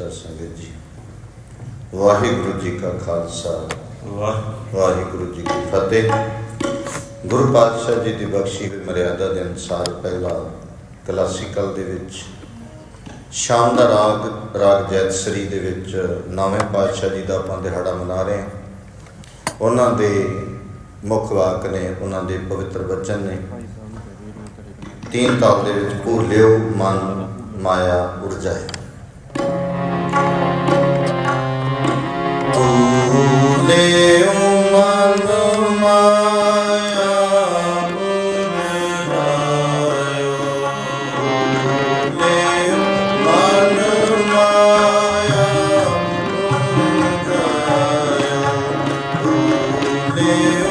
ਸਤਿ ਸਵਾਰੀ ਸੰਗਤ ਜੀ। ਵਾਹਿਗੁਰੂ ਜੀ ਕਾ ਖਾਲਸਾ। ਵਾਹ ਵਾਹਿਗੁਰੂ ਜੀ ਕੀ ਫਤਿਹ। ਗੁਰੂ ਪਾਤਸ਼ਾਹ ਜੀ ਦੀ ਬਖਸ਼ੀ ਹੋਈ ਮਰਿਆਦਾ ਦੇ ਅਨੁਸਾਰ ਪਹਿਲਾ ਕਲਾਸੀਕਲ ਦੇ ਵਿੱਚ, ਸ਼ਾਮ ਦਾ ਰਾਗ ਰਾਗ ਜੈਤਸਰੀ ਦੇ ਵਿੱਚ ਨਵੇਂ ਪਾਤਸ਼ਾਹ ਜੀ ਦਾ ਆਪਾਂ ਦਿਹਾੜਾ ਮਨਾ ਰਹੇ ਹਾਂ। ਉਹਨਾਂ ਦੇ ਮੁੱਖ ਵਾਕ ਨੇ, ਉਹਨਾਂ ਦੇ ਪਵਿੱਤਰ ਵਚਨ ਨੇ। ਤੀਨ ਤਾਲ ਦੇ ਵਿੱਚ ਭੁੱਲਿਓ ਮਨ ਮਾਇਆ ਉਰਜਾਏ। ਭੁੱਲਿਓ ਭੁੱਲਿਓ